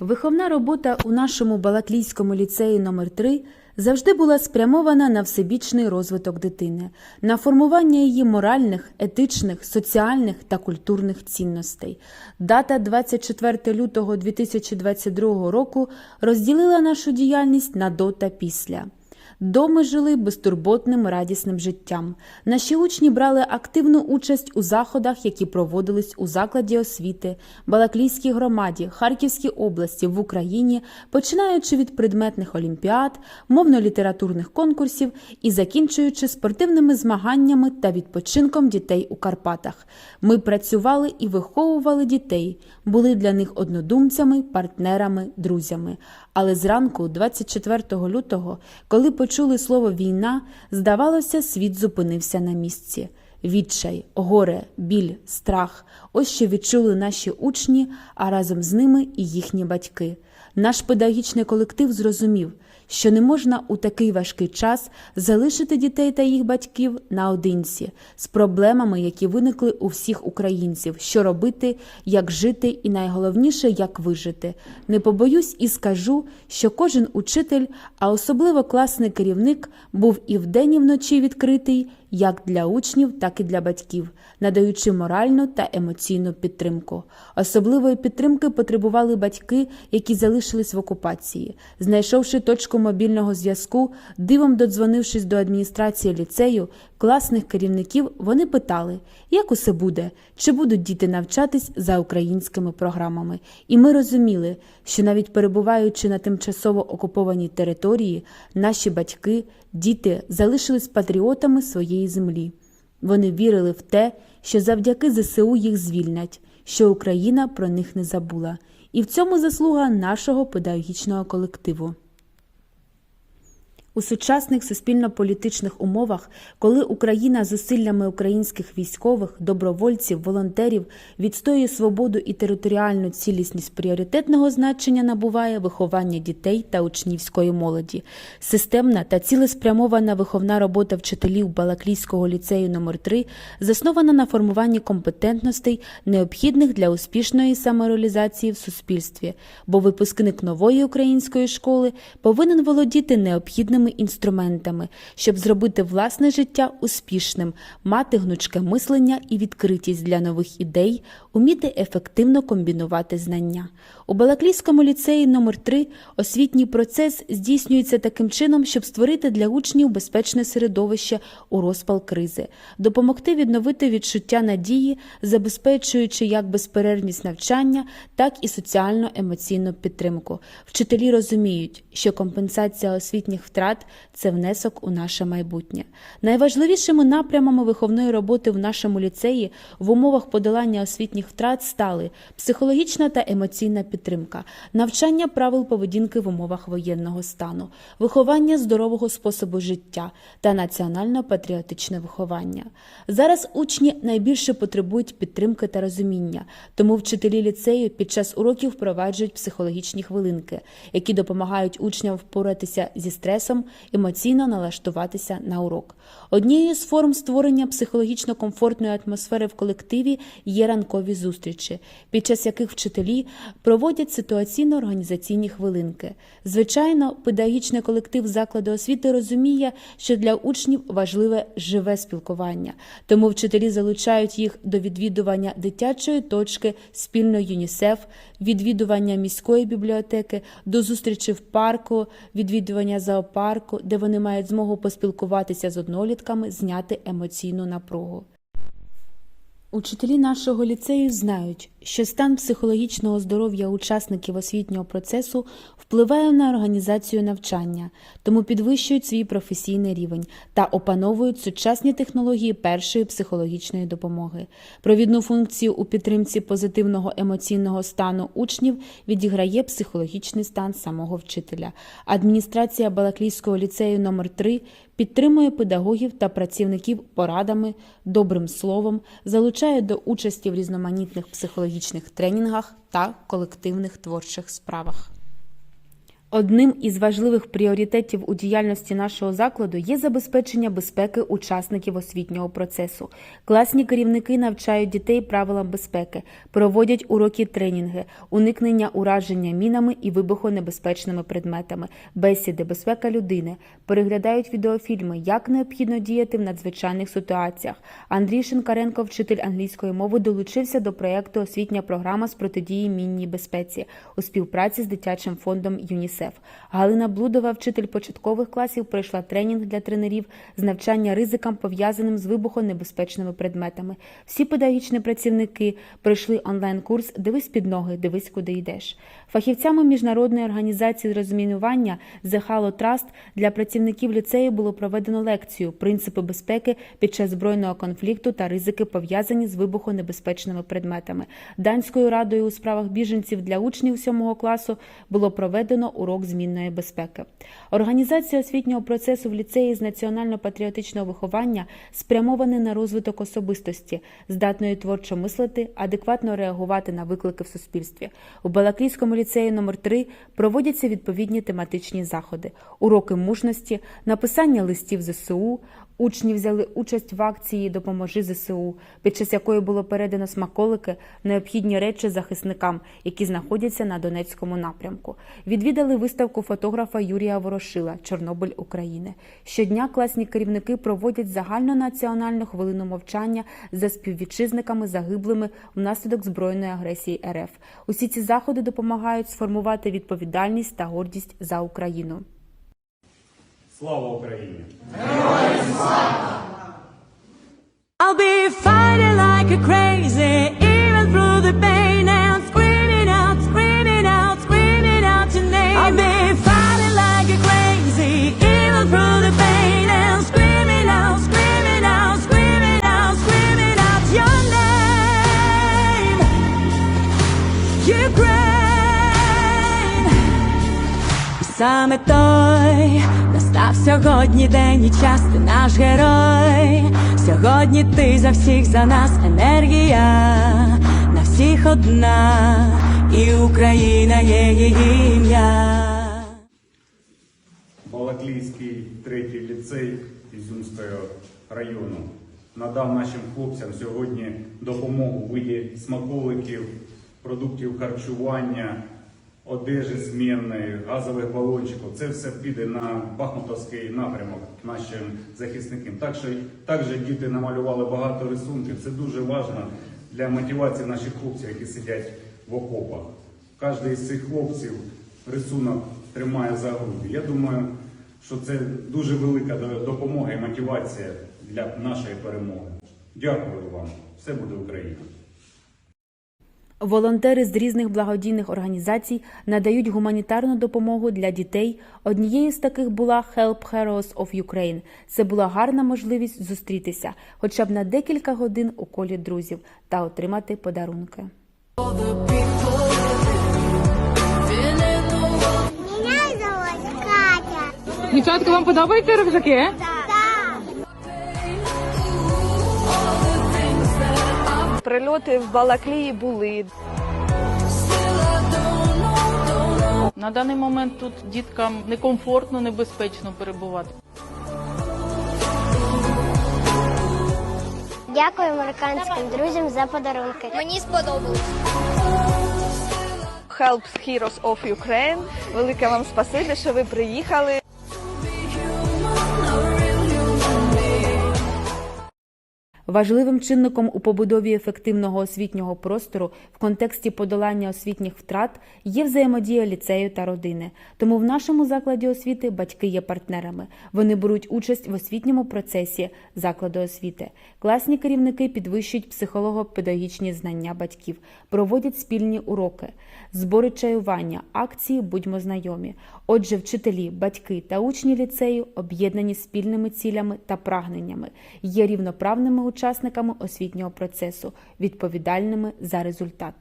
Виховна робота у нашому Балаклійському ліцеї номер 3 завжди була спрямована на всебічний розвиток дитини, на формування її моральних, етичних, соціальних та культурних цінностей. Дата 24 лютого 2022 року розділила нашу діяльність на до та після. До ми жили безтурботним радісним життям. Наші учні брали активну участь у заходах, які проводились у закладі освіти, Балаклійській громаді, Харківській області в Україні, починаючи від предметних олімпіад, мовно-літературних конкурсів і закінчуючи спортивними змаганнями та відпочинком дітей у Карпатах. Ми працювали і виховували дітей, були для них однодумцями, партнерами, друзями. Але зранку, 24 лютого, коли почули слово війна, здавалося, світ зупинився на місці. Відчай, горе, біль, страх ось що відчули наші учні, а разом з ними і їхні батьки. Наш педагогічний колектив зрозумів, що не можна у такий важкий час залишити дітей та їх батьків наодинці з проблемами, які виникли у всіх українців, що робити, як жити, і найголовніше, як вижити. Не побоюсь і скажу, що кожен учитель, а особливо класний керівник, був і вдень, і вночі відкритий як для учнів, так і для батьків, надаючи моральну та емоційну підтримку. Особливої підтримки потребували батьки, які залишились в окупації. Знайшовши точку мобільного зв'язку, дивом додзвонившись до адміністрації ліцею, класних керівників, вони питали, як усе буде, чи будуть діти навчатись за українськими програмами. І ми розуміли, що навіть перебуваючи на тимчасово окупованій території, наші батьки, діти залишились патріотами своєї землі. Вони вірили в те, що завдяки ЗСУ їх звільнять, що Україна про них не забула. І в цьому заслуга нашого педагогічного колективу. У сучасних суспільно-політичних умовах, коли Україна зусиллями українських військових, добровольців, волонтерів відстоює свободу і територіальну цілісність пріоритетного значення набуває виховання дітей та учнівської молоді. Системна та цілеспрямована виховна робота вчителів Балаклійського ліцею номер 3 заснована на формуванні компетентностей, необхідних для успішної самореалізації в суспільстві, бо випускник нової української школи повинен володіти необхідними інструментами, щоб зробити власне життя успішним, мати гнучке мислення і відкритість для нових ідей, уміти ефективно комбінувати знання. У Балаклійському ліцеї номер 3 освітній процес здійснюється таким чином, щоб створити для учнів безпечне середовище у розпал кризи, допомогти відновити відчуття надії, забезпечуючи як безперервність навчання, так і соціально-емоційну підтримку. Вчителі розуміють, що компенсація освітніх втрат це внесок у наше майбутнє. Найважливішими напрямами виховної роботи в нашому ліцеї в умовах подолання освітніх втрат стали психологічна та емоційна підтримка, навчання правил поведінки в умовах воєнного стану, виховання здорового способу життя та національно-патріотичне виховання. Зараз учні найбільше потребують підтримки та розуміння, тому вчителі ліцею під час уроків впроваджують психологічні хвилинки, які допомагають учням впоратися зі стресом, емоційно налаштуватися на урок. Однією з форм створення психологічно комфортної атмосфери в колективі є ранкові зустрічі, під час яких вчителі проводять ситуаційно-організаційні хвилинки. Звичайно, педагогічний колектив закладу освіти розуміє, що для учнів важливе живе спілкування, тому вчителі залучають їх до відвідування дитячої точки спільно ЮНІСЕФ, відвідування міської бібліотеки, до зустрічі в парку, відвідування зоопарку, де вони мають змогу поспілкуватися з однолітками, зняти емоційну напругу. Учителі нашого ліцею знають, що стан психологічного здоров'я учасників освітнього процесу впливає на організацію навчання, тому підвищують свій професійний рівень та опановують сучасні технології першої психологічної допомоги. Провідну функцію у підтримці позитивного емоційного стану учнів відіграє психологічний стан самого вчителя. Адміністрація Балаклійського ліцею номер 3 підтримує педагогів та працівників порадами, добрим словом, залучає до участі в різноманітних психологічних тренінгах та колективних творчих справах. Одним із важливих пріоритетів у діяльності нашого закладу є забезпечення безпеки учасників освітнього процесу. Класні керівники навчають дітей правилам безпеки, проводять уроки тренінги, уникнення ураження мінами і вибухонебезпечними предметами, бесіди, безпека людини, переглядають відеофільми, як необхідно діяти в надзвичайних ситуаціях. Андрій Шинкаренко, вчитель англійської мови, долучився до проєкту Освітня програма з протидії мінній безпеці у співпраці з дитячим фондом ЮНІСЕФ. Галина Блудова, вчитель початкових класів, пройшла тренінг для тренерів з навчання ризикам, пов'язаним з вибухонебезпечними предметами. Всі педагогічні працівники пройшли онлайн-курс Дивись під ноги, дивись, куди йдеш. Фахівцями міжнародної організації з розмінування The Halo Trust для працівників ліцею було проведено лекцію Принципи безпеки під час збройного конфлікту та ризики пов'язані з вибухонебезпечними предметами. Данською радою у справах біженців для учнів 7 класу було проведено урок змінної безпеки. Організація освітнього процесу в ліцеї з національно-патріотичного виховання спрямована на розвиток особистості, здатної творчо мислити, адекватно реагувати на виклики в суспільстві. У Балаклійському ліцеї номер 3 проводяться відповідні тематичні заходи: уроки мужності, написання листів ЗСУ. Учні взяли участь в акції Допоможи ЗСУ, під час якої було передано смаколики, необхідні речі захисникам, які знаходяться на Донецькому напрямку. Відвідали виставку фотографа Юрія Ворошила Чорнобиль України. Щодня класні керівники проводять загальнонаціональну хвилину мовчання за співвітчизниками загиблими внаслідок збройної агресії РФ. Усі ці заходи допомагають сформувати відповідальність та гордість за Україну. Слава Україні! I'll Саме той настав сьогодні день і час, ти наш герой. Сьогодні ти за всіх за нас енергія, на всіх одна, і Україна є її ім'я. Балаклійський третій ліцей Ізюмського району надав нашим хлопцям сьогодні допомогу у виді смаколиків, продуктів харчування, одежі змінної, газових балончиків. Це все піде на Бахмутовський напрямок нашим захисникам. Так що також діти намалювали багато рисунків. Це дуже важливо для мотивації наших хлопців, які сидять в окопах. Кожен із цих хлопців рисунок тримає за груди. Я думаю, що це дуже велика допомога і мотивація для нашої перемоги. Дякую вам. Все буде Україна. Волонтери з різних благодійних організацій надають гуманітарну допомогу для дітей. Однією з таких була Help Heroes of Ukraine. Це була гарна можливість зустрітися, хоча б на декілька годин у колі друзів та отримати подарунки. Катя. Дівчатка, вам подобаються рюкзаки? Да. Прильоти в Балаклії були. На даний момент тут діткам некомфортно, небезпечно перебувати. Дякую американським друзям за подарунки. Мені сподобалось. Help Heroes of Ukraine. Велике вам спасибі, що ви приїхали. Важливим чинником у побудові ефективного освітнього простору в контексті подолання освітніх втрат є взаємодія ліцею та родини. Тому в нашому закладі освіти батьки є партнерами. Вони беруть участь в освітньому процесі закладу освіти. Класні керівники підвищують психолого-педагогічні знання батьків, проводять спільні уроки, збори чаювання, акції будьмо знайомі. Отже, вчителі, батьки та учні ліцею об'єднані спільними цілями та прагненнями, є рівноправними учасниками освітнього процесу, відповідальними за результат.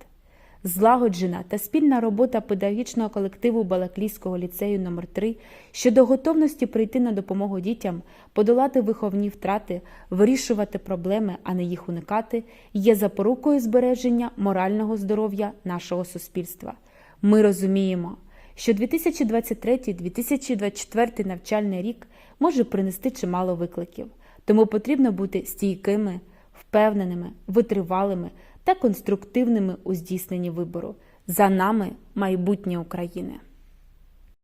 Злагоджена та спільна робота педагогічного колективу Балаклійського ліцею номер 3 щодо готовності прийти на допомогу дітям, подолати виховні втрати, вирішувати проблеми, а не їх уникати, є запорукою збереження морального здоров'я нашого суспільства. Ми розуміємо, що 2023-2024 навчальний рік може принести чимало викликів, тому потрібно бути стійкими, впевненими, витривалими та конструктивними у здійсненні вибору. За нами майбутнє України.